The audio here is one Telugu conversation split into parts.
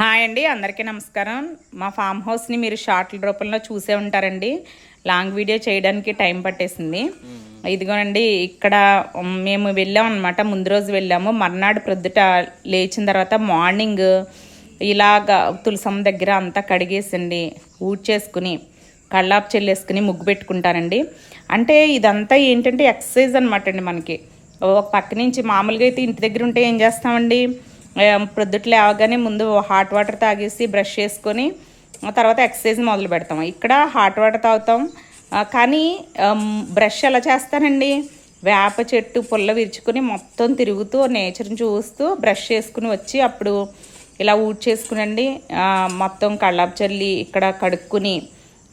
హాయ్ అండి అందరికీ నమస్కారం. మా ఫామ్ హౌస్ని మీరు షార్ట్ల రూపంలో చూసే ఉంటారండి. లాంగ్ వీడియో చేయడానికి టైం పట్టేసింది. ఇదిగోనండి ఇక్కడ మేము వెళ్ళాం అనమాట ముందు రోజు వెళ్ళాము. మర్నాడు ప్రొద్దుట లేచిన తర్వాత మార్నింగ్ ఇలాగా తులసమ్మ దగ్గర అంతా కడిగేసండి ఊడ్చేసుకుని కళ్ళాపు చెల్లేసుకుని ముగ్గు పెట్టుకుంటానండి అంటే ఇదంతా ఏంటంటే ఎక్సర్సైజ్ అనమాట అండి మనకి. ఒక పక్క నుంచి మామూలుగా అయితే ఇంటి దగ్గర ఉంటే ఏం చేస్తామండి? ఆ, ప్రొద్దుట లేవగానే ముందు హాట్ వాటర్ తాగేసి బ్రష్ చేసుకొని తర్వాత ఎక్సర్సైజ్ మొదలు పెడతాం. ఇక్కడ హాట్ వాటర్ తాగుతాం. కానీ బ్రష్ ఎలా చేస్తానండి? వేప చెట్టు పుల్ల విరుచుకొని మొత్తం తిరుగుతూ నేచర్ని చూస్తూ బ్రష్ చేసుకుని వచ్చి అప్పుడు ఇలా ఊడ్చేసుకునండి మొత్తం కళ్ళాపు చల్లి ఇక్కడ కడుక్కుని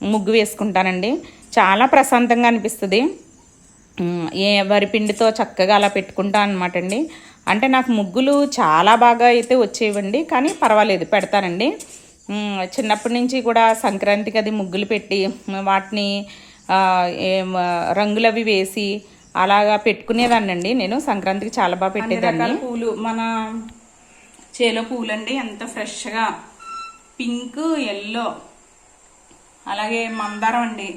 ముగ్గు వేసుకుంటానండి. చాలా ప్రశాంతంగా అనిపిస్తుంది. ఏ వరిపిండితో చక్కగా అలా పెట్టుకుంటాను అనమాట అండి అంటే నాకు ముగ్గులు చాలా బాగా అయితే వచ్చేవండి కానీ పర్వాలేదు పెడతానండి. చిన్నప్పటి నుంచి కూడా సంక్రాంతికి అది ముగ్గులు పెట్టి వాటిని రంగులు అవి వేసి అలాగా పెట్టుకునేదాన్నండి. నేను సంక్రాంతికి చాలా బాగా పెట్టేదాన్ని. పూలు మన చేలో పూలండి. ఎంత ఫ్రెష్గా. పింక్ ఎల్లో అలాగే మందారం అండి.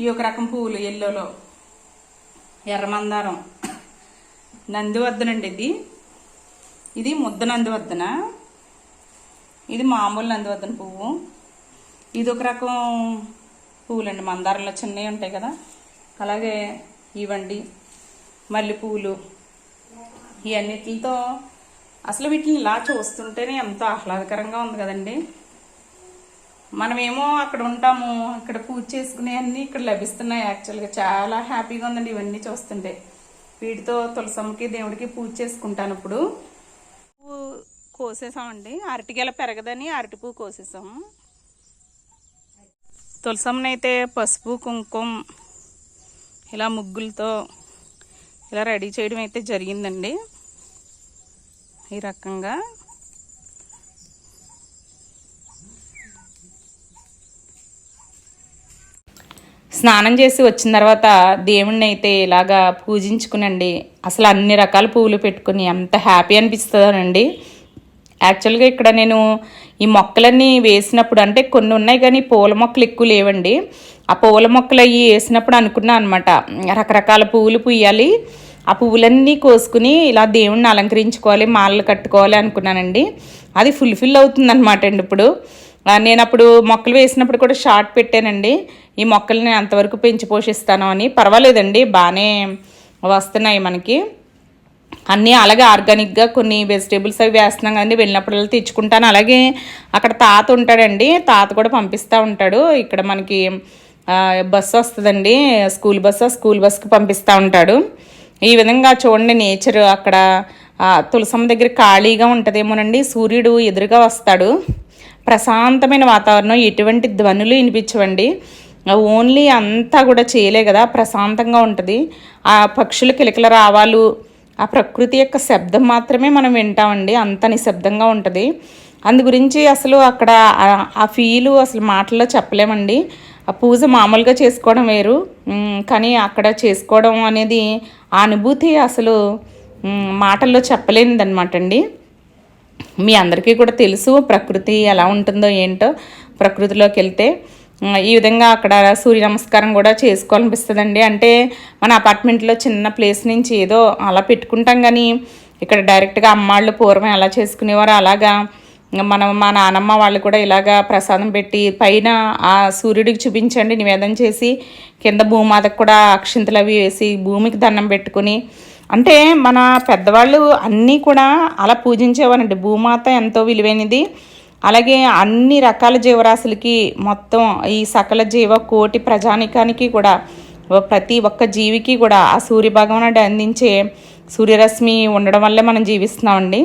ఈ ఒక రకం పువ్వులు ఎల్లోలో. ఎర్ర మందారం. నందివర్ధనండి ఇది. ఇది ముద్ద నందివర్ధన. ఇది మామూలు నందివర్ధన పువ్వు. ఇది ఒక రకం పువ్వులండి మందారంలో చిన్నవి ఉంటాయి కదా. అలాగే ఇవండి మల్లె పువ్వులు ఇవన్నిటితో అసలు వీటిని ఇలా చూస్తుంటేనే ఎంతో ఆహ్లాదకరంగా ఉంది కదండి. మనమేమో అక్కడ ఉంటాము ఇక్కడ పూజ చేసుకునేవన్నీ ఇక్కడ లభిస్తున్నాయి. యాక్చువల్గా చాలా హ్యాపీగా ఉందండి ఇవన్నీ చూస్తుంటే. వీటితో తులసమ్మకి దేవుడికి పూజ చేసుకుంటాను ఇప్పుడు. పువ్వు కోసేసామండి. అరటిగెల పెరగదని అరటి పువ్వు కోసేసాము తులసమ్మనైతే పసుపు కుంకుమ ఇలా ముగ్గులతో ఇలా రెడీ చేయడం అయితే జరిగిందండి. ఈ రకంగా స్నానం చేసి వచ్చిన తర్వాత దేవుణ్ణి అయితే ఇలాగా పూజించుకునండి. అసలు అన్ని రకాల పువ్వులు పెట్టుకుని ఎంత హ్యాపీ అనిపిస్తుందోనండి. యాక్చువల్గా ఇక్కడ నేను ఈ మొక్కలన్నీ వేసినప్పుడు అంటే కొన్ని ఉన్నాయి కానీ పూల మొక్కలు ఎక్కువ లేవండి. ఆ పూల మొక్కలు అవి వేసినప్పుడు అనుకున్నా అనమాట రకరకాల పువ్వులు పూయాలి. ఆ పువ్వులన్నీ కోసుకుని ఇలా దేవుణ్ణి అలంకరించుకోవాలి మాలలు కట్టుకోవాలి అనుకున్నానండి. అది ఫుల్ఫిల్ అవుతుందన్నమాట అండి ఇప్పుడు. నేను అప్పుడు మొక్కలు వేసినప్పుడు కూడా షార్ట్ పెట్టానండి. ఈ మొక్కల్ని నేను అంతవరకు పెంచి పోషిస్తాను అని. పర్వాలేదండి బాగానే వస్తున్నాయి మనకి. అన్నీ అలాగే ఆర్గానిక్గా కొన్ని వెజిటేబుల్స్ అవి వేస్తున్నాం కానీ వెళ్ళినప్పుడు తెచ్చుకుంటాను. అలాగే అక్కడ తాత ఉంటాడండి తాత కూడా పంపిస్తూ ఉంటాడు. ఇక్కడ మనకి బస్సు వస్తుందండి స్కూల్ బస్సు స్కూల్ బస్కి పంపిస్తూ ఉంటాడు. ఈ విధంగా చూడండి నేచర్ అక్కడ. తులసమ్మ దగ్గర ఖాళీగా ఉంటుందేమోనండి. సూర్యుడు ఎదురుగా వస్తాడు. ప్రశాంతమైన వాతావరణం ఎటువంటి ధ్వనులు వినిపించవండి. ఓన్లీ అంతా కూడా చేయలే కదా ప్రశాంతంగా ఉంటుంది. ఆ పక్షులు కిలకిల రావాలు ఆ ప్రకృతి యొక్క శబ్దం మాత్రమే మనం వింటామండి. అంత నిశ్శబ్దంగా ఉంటుంది. అందు గురించి అసలు అక్కడ ఆ- ఫీలు అసలు మాటల్లో చెప్పలేమండి. ఆ పూజ మామూలుగా చేసుకోవడం వేరు. కానీ అక్కడ చేసుకోవడం అనేది ఆ అనుభూతి అసలు మాటల్లో చెప్పలేనిదనమాట అండి. మీ అందరికీ కూడా తెలుసు ప్రకృతి ఎలా ఉంటుందో ఏంటో ప్రకృతిలోకి వెళ్తే. ఈ విధంగా అక్కడ సూర్య నమస్కారం కూడా చేసుకోవాలనిపిస్తుందండి. అంటే మన అపార్ట్మెంట్లో చిన్న ప్లేస్ నుంచి ఏదో అలా పెట్టుకుంటాం కానీ ఇక్కడ డైరెక్ట్గా అమ్మాళ్ళు పూర్వం ఎలా చేసుకునేవారో అలాగా. మనం మా నానమ్మ వాళ్ళు కూడా ఇలాగా ప్రసాదం పెట్టి పైన ఆ సూర్యుడికి చూపించండి నివేదన చేసి కింద భూమాతకు కూడా అక్షింతలు అవి వేసి భూమికి దండం పెట్టుకుని అంటే మన పెద్దవాళ్ళు అన్నీ కూడా అలా పూజించేవారండి. భూమాత ఎంతో విలువైనది. అలాగే అన్ని రకాల జీవరాశులకి మొత్తం ఈ సకల జీవ కోటి ప్రజానికానికి కూడా ప్రతి ఒక్క జీవికి కూడా ఆ సూర్య భగవానుడు అందించే సూర్యరశ్మి ఉండడం వల్లే మనం జీవిస్తున్నామండి.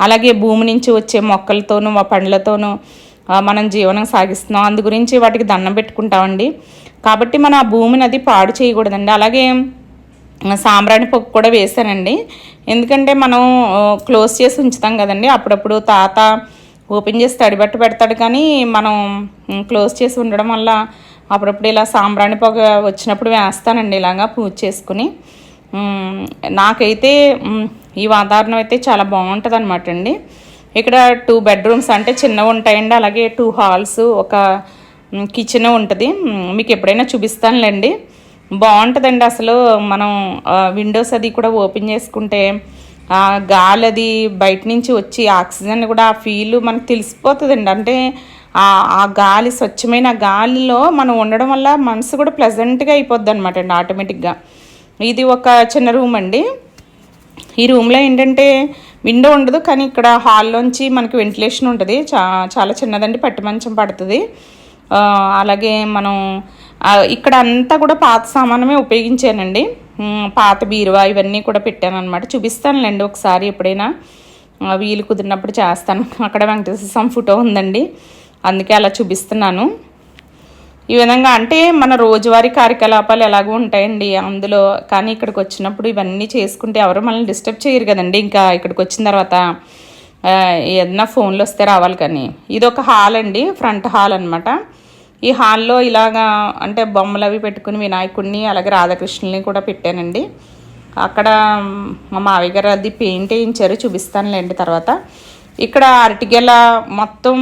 అలాగే భూమి నుంచి వచ్చే మొక్కలతోనూ ఆ పండ్లతోనూ మనం జీవనం సాగిస్తున్నాం. అందు గురించి వాటికి దండం పెట్టుకుంటామండి. కాబట్టి మనం ఆ భూమిని అది పాడు చేయకూడదండి. అలాగే సాంబ్రాణి పొక్కు కూడా వేసానండి ఎందుకంటే మనం క్లోజ్ చేసి ఉంచుతాం కదండి. అప్పుడప్పుడు తాత ఓపెన్ చేసి తడిబట్ట పెడతాడు కానీ మనం క్లోజ్ చేసి ఉండడం వల్ల అప్పుడప్పుడు ఇలా సాంబ్రాణి పొగ వచ్చినప్పుడు వేస్తానండి ఇలాగా పూజ చేసుకుని. నాకైతే ఈ వాతావరణం అయితే చాలా బాగుంటుంది అనమాట అండి. ఇక్కడ టూ బెడ్రూమ్స్ అంటే చిన్నవి ఉంటాయండి. అలాగే టూ హాల్స్ ఒక కిచెన్ ఉంటుంది. మీకు ఎప్పుడైనా చూపిస్తానులేండి. బాగుంటుందండి అసలు. మనం విండోస్ అది కూడా ఓపెన్ చేసుకుంటే గాలి అది బయట నుంచి వచ్చి ఆక్సిజన్ కూడా ఆ ఫీల్ మనకు తెలిసిపోతుందండి. అంటే ఆ గాలి స్వచ్ఛమైన గాలిలో మనం ఉండడం వల్ల మనసు కూడా ప్లెజెంట్గా అయిపోద్ది అనమాట అండి ఆటోమేటిక్గా ఇది ఒక చిన్న రూమ్ అండి. ఈ రూమ్లో ఏంటంటే విండో ఉండదు కానీ ఇక్కడ హాల్లోంచి మనకి వెంటిలేషన్ ఉంటుంది. చా చాలా చిన్నదండి పట్టుమంచం పడుతుంది. అలాగే మనం ఇక్కడ అంతా కూడా పాత సామానమే ఉపయోగించానండి. పాత బీరువా ఇవన్నీ కూడా పెట్టాను అనమాట చూపిస్తానులేండి ఒకసారి ఎప్పుడైనా. వీలు కుదిరినప్పుడు చేస్తాను. అక్కడ వెంకటేశ్వర స్వామి ఫోటో ఉందండి. అందుకే అలా చూపిస్తున్నాను. ఈ విధంగా అంటే మన రోజువారీ కార్యకలాపాలు ఎలాగో ఉంటాయండి అందులో. కానీ ఇక్కడికి వచ్చినప్పుడు ఇవన్నీ చేసుకుంటే ఎవరు మనల్ని డిస్టర్బ్ చేయరు కదండి. ఇంకా ఇక్కడికి వచ్చిన తర్వాత ఏదన్నా ఏదైనా ఫోన్లు వస్తే రావాలి కానీ. ఇది ఒక హాల్ అండి ఫ్రంట్ హాల్ అనమాట ఈ హాల్లో ఇలాగా అంటే బొమ్మలు అవి పెట్టుకుని వినాయకుడిని అలాగే రాధాకృష్ణుల్ని కూడా పెట్టానండి. అక్కడ మా మావయ్య గారు అది పెయింట్ వేయించారు చూపిస్తానులేండి తర్వాత. ఇక్కడ అరటిగెల మొత్తం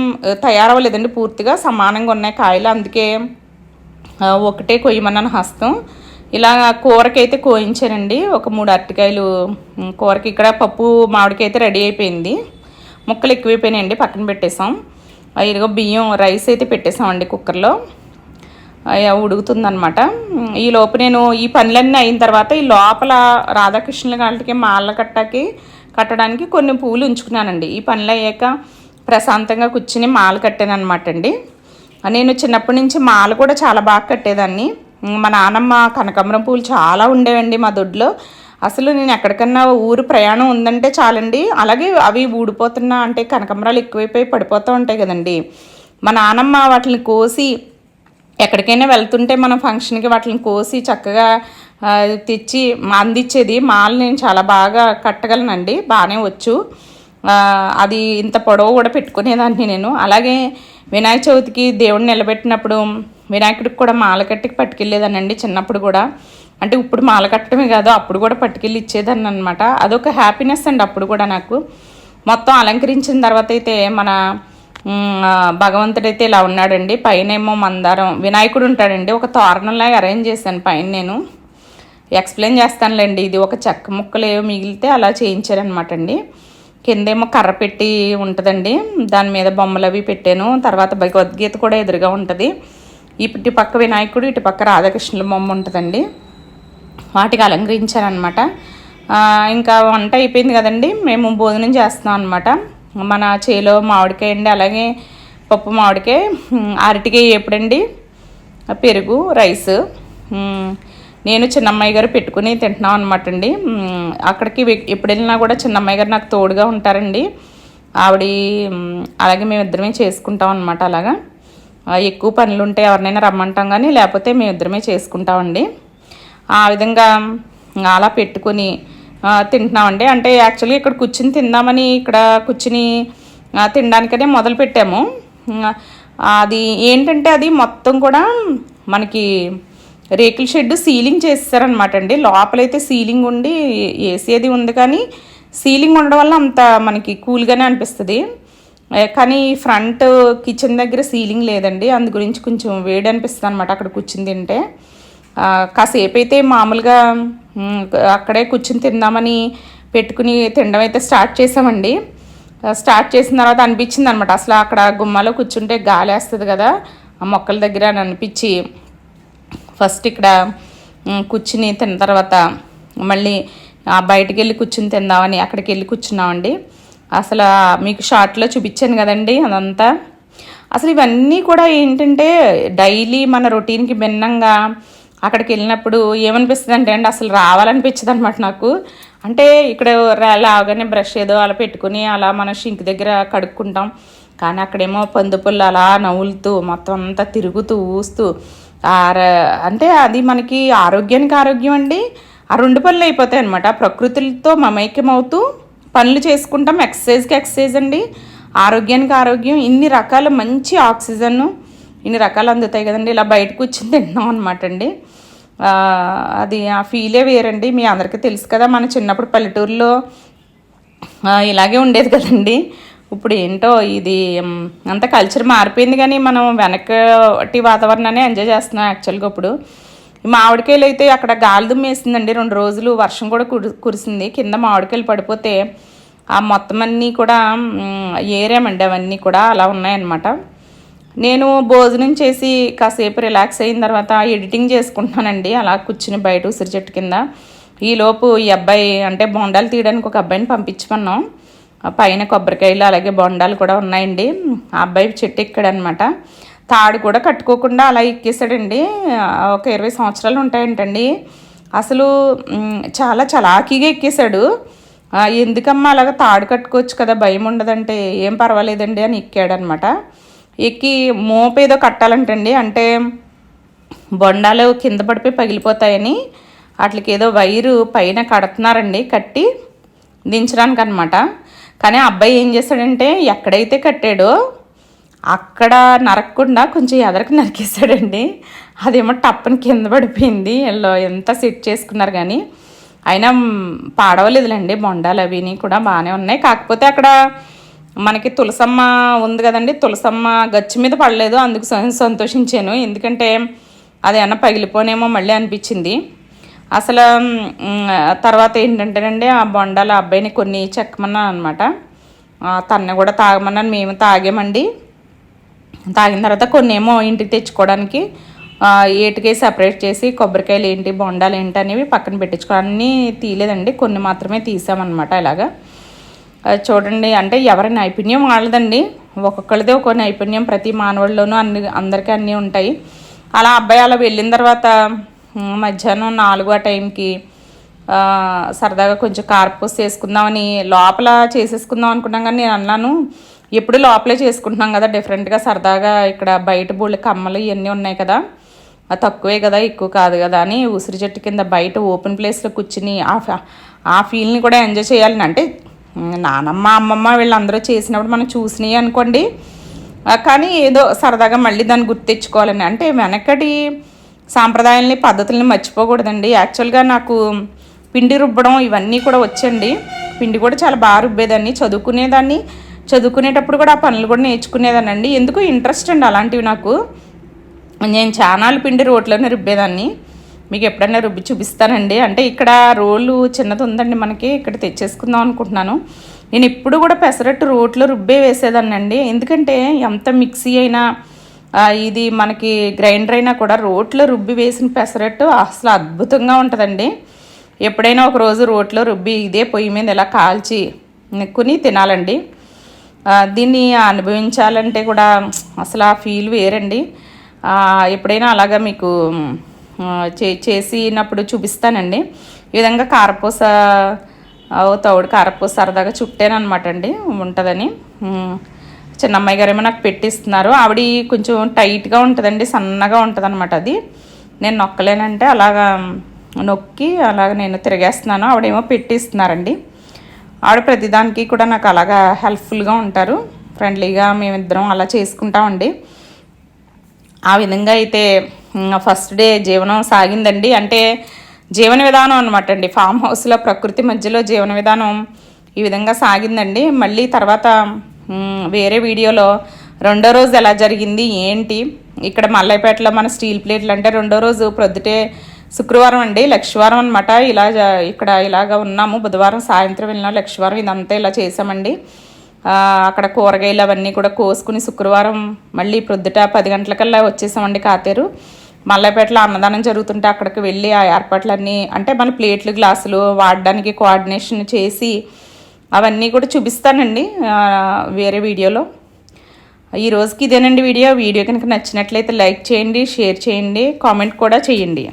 తయారవ్వలేదండి పూర్తిగా సమానంగా ఉన్నాయి కాయలు. అందుకే ఒకటే కొయ్యమన్నాను హస్తం. ఇలా కూరకైతే కోయించానండి ఒక మూడు అరటికాయలు. కూరకి ఇక్కడ పప్పు మామిడికైతే అయితే రెడీ అయిపోయింది. ముక్కలు ఎక్కువైపోయినాయండి పక్కన పెట్టేసాం ఇదిగో బియ్యం రైస్ అయితే పెట్టేసామండి కుక్కర్లో. ఉడుకుతుందనమాట ఈ లోపు నేను ఈ పనులన్నీ అయిన తర్వాత ఈ లోపల రాధాకృష్ణుల గారికి మాల కట్టకి కట్టడానికి కొన్ని పూలు ఉంచుకున్నానండి. ఈ పనులు అయ్యాక ప్రశాంతంగా కూర్చుని మాల కట్టాను అనమాట అండి నేను చిన్నప్పటి నుంచి మాల కూడా చాలా బాగా కట్టేదాన్ని. మా నాన్నమ్మ కనకాంబరం పూలు చాలా ఉండేవండి మా దొడ్లో. అసలు నేను ఎక్కడికన్నా ఊరు ప్రయాణం ఉందంటే చాలండి. అలాగే అవి ఊడిపోతున్నా అంటే కనకమరాలు ఎక్కువైపోయి పడిపోతూ ఉంటాయి కదండి. మా నానమ్మ వాటిని కోసి ఎక్కడికైనా వెళ్తుంటే మనం ఫంక్షన్కి వాటిని కోసి చక్కగా తెచ్చి అందించేది మాలు నేను చాలా బాగా కట్టగలనండి. బాగానే వచ్చు. అది ఇంత పొడవు కూడా పెట్టుకునేదాన్ని నేను. అలాగే వినాయక చవితికి దేవుడిని నిలబెట్టినప్పుడు వినాయకుడికి కూడా మాల కట్టి పట్టుకెళ్ళేదానండి చిన్నప్పుడు కూడా. అంటే ఇప్పుడు మాల కట్టడమే కాదు అప్పుడు కూడా పట్టుకెళ్ళి ఇచ్చేదాన్ని అనమాట అదొక హ్యాపీనెస్ అండి అప్పుడు కూడా నాకు. మొత్తం అలంకరించిన తర్వాత అయితే మన భగవంతుడైతే ఇలా ఉన్నాడండి. పైన ఏమో మందారం వినాయకుడు ఉంటాడండి. ఒక తోరణంలాగా అరేంజ్ చేశాను పైన నేను. ఎక్స్ప్లెయిన్ చేస్తానులేండి. ఇది ఒక చెక్క ముక్కలు ఏవో మిగిలితే అలా చేయించారనమాట అండి కిందేమో కర్ర పెట్టి ఉంటుందండి. దాని మీద బొమ్మలు అవి పెట్టాను. తర్వాత భగవద్గీత కూడా ఎదురుగా ఉంటుంది. ఇటు పక్క వినాయకుడు ఇటు పక్క రాధాకృష్ణుల బొమ్మ ఉంటుందండి. వాటికి అలంకరించారనమాట అనమాట ఇంకా వంట అయిపోయింది కదండి మేము భోజనం చేస్తున్నాం అనమాట మన చేలో మామిడికాయ అండి అలాగే పప్పు మామిడికాయ అరటికాయ ఎప్పుడండి? పెరుగు రైస్ నేను చిన్నమ్మాయి గారు పెట్టుకుని తింటున్నాం అనమాట అండి అక్కడికి వె- ఎప్పుడు వెళ్ళినా కూడా చిన్నమ్మాయి గారు నాకు తోడుగా ఉంటారండి. ఆవిడ అలాగే మేము ఇద్దరమే చేసుకుంటాం అనమాట అలాగా. ఎక్కువ పనులు ఉంటే ఎవరినైనా రమ్మంటాం కానీ లేకపోతే మేము ఇద్దరమే చేసుకుంటామండి. ఆ విధంగా అలా పెట్టుకొని తింటున్నామండి. అంటే యాక్చువల్గా ఇక్కడ కూర్చుని తిందామని ఇక్కడ కూర్చుని తినడానికనే మొదలు పెట్టాము. అది ఏంటంటే అది మొత్తం కూడా మనకి రేకుల షెడ్ సీలింగ్ చేస్తారనమాట అండి. లోపలైతే సీలింగ్ ఉండి ఏసీ అది ఉంది కానీ సీలింగ్ ఉండడం వల్ల అంత మనకి కూల్గానే అనిపిస్తుంది. కానీ ఫ్రంట్ కిచెన్ దగ్గర సీలింగ్ లేదండి. అందు గురించి కొంచెం వేడి అనిపిస్తుంది అనమాట అక్కడ కూర్చుని తింటే. కాసేపు అయితే మామూలుగా అక్కడే కూర్చుని తిందామని పెట్టుకుని తినడం అయితే స్టార్ట్ చేసామండి. స్టార్ట్ చేసిన తర్వాత అనిపించింది అనమాట అసలు అక్కడ గుమ్మలో కూర్చుంటే గాలి వేస్తుంది కదా ఆ మొక్కల దగ్గర అని అనిపించి ఫస్ట్ ఇక్కడ కూర్చుని తిన్న తర్వాత మళ్ళీ ఆ, బయటికి వెళ్ళి కూర్చుని తిందామని అక్కడికి వెళ్ళి కూర్చున్నామండి. అసలు మీకు షార్ట్లో చూపించాను కదండి అదంతా. అసలు ఇవన్నీ కూడా ఏంటంటే డైలీ మన రొటీన్కి భిన్నంగా అక్కడికి వెళ్ళినప్పుడు ఏమనిపిస్తుంది అంటే అండి అసలు రావాలనిపించదు అనమాట నాకు. అంటే ఇక్కడ రా- లాగానే బ్రష్ ఏదో అలా పెట్టుకుని అలా మన షింక్ దగ్గర కడుక్కుంటాం. కానీ అక్కడేమో పందుపుల్లు అలా నవ్వులుతూ మొత్తం అంతా తిరుగుతూ ఊస్తూ. అంటే అది మనకి ఆరోగ్యానికి ఆరోగ్యం అండి. ఆ రెండు పనులు అయిపోతాయి అనమాట ప్రకృతులతో మమైక్యం అవుతూ పనులు చేసుకుంటాం. ఎక్సర్సైజ్కి ఎక్సర్సైజ్ అండి. ఆరోగ్యానికి ఆరోగ్యం. ఇన్ని రకాల మంచి ఆక్సిజన్ను ఇన్ని రకాలు అందుతాయి కదండి. ఇలా బయటకు వచ్చి తింటున్నాం అనమాట అండి. అది ఆ ఫీలే వేరండి. మీ అందరికీ తెలుసు కదా మన చిన్నప్పుడు పల్లెటూరులో ఇలాగే ఉండేది కదండి. ఇప్పుడు ఏంటో ఇది అంత కల్చర్ మారిపోయింది కానీ మనం వెనకటి వాతావరణాన్ని ఎంజాయ్ చేస్తున్నాం యాక్చువల్గా ఇప్పుడు. మామిడికాయలు అయితే అక్కడ గాలి దుమ్మేసిందండి. రెండు రోజులు వర్షం కూడా కురిసింది. కింద మామిడికాయలు పడిపోతే ఆ మొత్తం అన్నీ కూడా ఏరామండి. అవన్నీ కూడా అలా ఉన్నాయన్నమాట. నేను భోజనం చేసి కాసేపు రిలాక్స్ అయిన తర్వాత ఎడిటింగ్ చేసుకుంటున్నానండి. అలా కూర్చుని బయట ఉసిరి చెట్టు కింద. ఈలోపు ఈ అబ్బాయి అంటే బొండాలు తీయడానికి ఒక అబ్బాయిని పంపించమన్నాం. పైన కొబ్బరికాయలు అలాగే బొండాలు కూడా ఉన్నాయండి. ఆ అబ్బాయి చెట్టు ఎక్కాడనమాట. తాడు కూడా కట్టుకోకుండా అలా ఎక్కేసాడండి ఒక ఇరవై సంవత్సరాలు ఉంటాయంటండి. అసలు చాలా చలాకీగా ఎక్కేశాడు. ఎందుకమ్మా అలాగ తాడు కట్టుకోవచ్చు కదా భయం ఉండదంటే ఏం పర్వాలేదండి అని ఎక్కాడనమాట. ఎక్కి మోపేదో కట్టాలంటండి. అంటే బొండాలు కింద పడిపోయి పగిలిపోతాయని వాటికి ఏదో వైరు పైన కడుతున్నారండి కట్టి దించడానికి అనమాట కానీ ఆ అబ్బాయి ఏం చేశాడంటే ఎక్కడైతే కట్టాడో అక్కడ నరకకుండా కొంచెం ఎదరకు నరికేశాడండి. అదేమో టప్పని కింద పడిపోయింది. వీళ్ళు ఎంత సెట్ చేసుకున్నారు కానీ అయినా పాడవలేదులేండి బొండాలు అవిని కూడా బాగానే ఉన్నాయి. కాకపోతే అక్కడ మనకి తులసమ్మ ఉంది కదండి. తులసమ్మ గచ్చి మీద పడలేదు. అందుకు సంతోషించాను. ఎందుకంటే అది ఏమన్నా పగిలిపోనేమో మళ్ళీ అనిపించింది. అసలు తర్వాత ఏంటంటేనండి ఆ బొండాల అబ్బాయిని కొన్ని చెక్కమన్నాను అనమాట తన్ని కూడా తాగమన్నాను. మేము తాగామండి. తాగిన తర్వాత కొన్ని ఏమో ఇంటికి తెచ్చుకోవడానికి ఆ, ఏటికి సపరేట్ చేసి కొబ్బరికాయలు ఏంటి బొండాలు ఏంటి అనేవి పక్కన పెట్టించుకో అన్నీ తీయలేదండి. కొన్ని మాత్రమే తీసామన్నమాట ఇలాగా. చూడండి. అంటే ఎవరి నైపుణ్యం వాళ్ళదండి. ఒక్కొక్కరిదే ఒక నైపుణ్యం. ప్రతి మానవుల్లోనూ అన్ని అందరికీ అన్నీ ఉంటాయి. అలా అబ్బాయి అలా వెళ్ళిన తర్వాత మధ్యాహ్నం నాలుగు ఆ టైంకి సరదాగా కొంచెం కార్పూస్ చేసుకుందామని లోపల చేసేసుకుందాం అనుకున్నాం కానీ నేను అన్నాను ఎప్పుడు లోపలే చేసుకుంటున్నాం కదా. డిఫరెంట్గా సరదాగా ఇక్కడ బయట బోళ్ళు కమ్మలు ఇవన్నీ ఉన్నాయి కదా. తక్కువే కదా ఎక్కువ కాదు కదా అని ఉసిరి చెట్టు కింద బయట ఓపెన్ ప్లేస్లో కూర్చుని ఆ ఆ ఫీల్ని కూడా ఎంజాయ్ చేయాలని. అంటే నానమ్మ అమ్మమ్మ వీళ్ళందరూ చేసినప్పుడు మనం చూసినాయి అనుకోండి. కానీ ఏదో సరదాగా మళ్ళీ దాన్ని గుర్తు అంటే వెనకటి సాంప్రదాయాలని పద్ధతుల్ని మర్చిపోకూడదండి. యాక్చువల్గా నాకు పిండి రుబ్బడం ఇవన్నీ కూడా వచ్చండి. పిండి కూడా చాలా బాగా రుబ్బేదాన్ని చదువుకునేదాన్ని. చదువుకునేటప్పుడు కూడా ఆ పనులు కూడా నేర్చుకునేదానండి ఎందుకు ఇంట్రెస్ట్ అండి అలాంటివి నాకు? నేను చానాలు పిండి రోట్లోనే రుబ్బేదాన్ని. మీకు ఎప్పుడైనా రుబ్బి చూపిస్తానండి. అంటే ఇక్కడ రోలు చిన్నది ఉందండి మనకి ఇక్కడ తెచ్చేసుకుందాం అనుకుంటున్నాను. నేను ఇప్పుడు కూడా పెసరట్టు రోట్లో రుబ్బే వేసేదాన్ని అండి ఎందుకంటే ఎంత మిక్సీ అయినా ఇది మనకి గ్రైండర్ అయినా కూడా రోట్లో రుబ్బి వేసిన పెసరట్టు అసలు అద్భుతంగా ఉంటుందండి. ఎప్పుడైనా ఒక రోజు రోట్లో రుబ్బి ఇదే పొయ్యి మీద ఇలా కాల్చి నెక్కుని తినాలండి. దీన్ని అనుభవించాలంటే కూడా అసలు ఆ ఫీల్ వేరండి. ఎప్పుడైనా అలాగా మీకు చే చేసినప్పుడు చూపిస్తానండి. ఈ విధంగా కారపూస తౌడు కారపూస సరదాగా చుట్టానమాట అండి ఉంటుందని. చిన్న అమ్మాయి గారేమో నాకు పెట్టిస్తున్నారు. ఆవిడ కొంచెం టైట్గా ఉంటుందండి సన్నగా ఉంటుంది అది. నేను నొక్కలేనంటే అలాగా నొక్కి అలాగ నేను తిరిగేస్తున్నాను. ఆవిడేమో పెట్టిస్తున్నారండి. ఆవిడ ప్రతిదానికి కూడా నాకు అలాగా హెల్ప్ఫుల్గా ఉంటారు. ఫ్రెండ్లీగా మేమిద్దరం అలా చేసుకుంటామండి. ఆ విధంగా అయితే ఫస్ట్ డే జీవనం సాగిందండి. అంటే జీవన విధానం అనమాట అండి. ఫామ్ హౌస్లో ప్రకృతి మధ్యలో జీవన విధానం ఈ విధంగా సాగిందండి. మళ్ళీ తర్వాత వేరే వీడియోలో రెండో రోజు ఎలా జరిగింది ఏంటి? ఇక్కడ మల్లైపేటలో మన స్టీల్ ప్లేట్లు అంటే రెండో రోజు ప్రొద్దుటే శుక్రవారం అండి. లక్షవారం అనమాట ఇలా ఇక్కడ ఇలాగ ఉన్నాము. బుధవారం సాయంత్రం వెళ్ళినాం లక్షవారం ఇదంతా ఇలా చేసామండి అక్కడ కూరగాయలు అవన్నీ కూడా కోసుకుని శుక్రవారం మళ్ళీ ప్రొద్దుట పది గంటలకల్లా వచ్చేసామండి కాతేరు. మల్లపేటలో అన్నదానం జరుగుతుంటే అక్కడికి వెళ్ళి ఆ ఏర్పాట్లన్నీ అంటే మన ప్లేట్లు గ్లాసులు వాడడానికి కోఆర్డినేషన్ చేసి అవన్నీ కూడా చూపిస్తానండి వేరే వీడియోలో. ఈ రోజుకి ఇదేనండి వీడియో. వీడియో కనుక నచ్చినట్లయితే లైక్ చేయండి షేర్ చేయండి కామెంట్ కూడా చేయండి.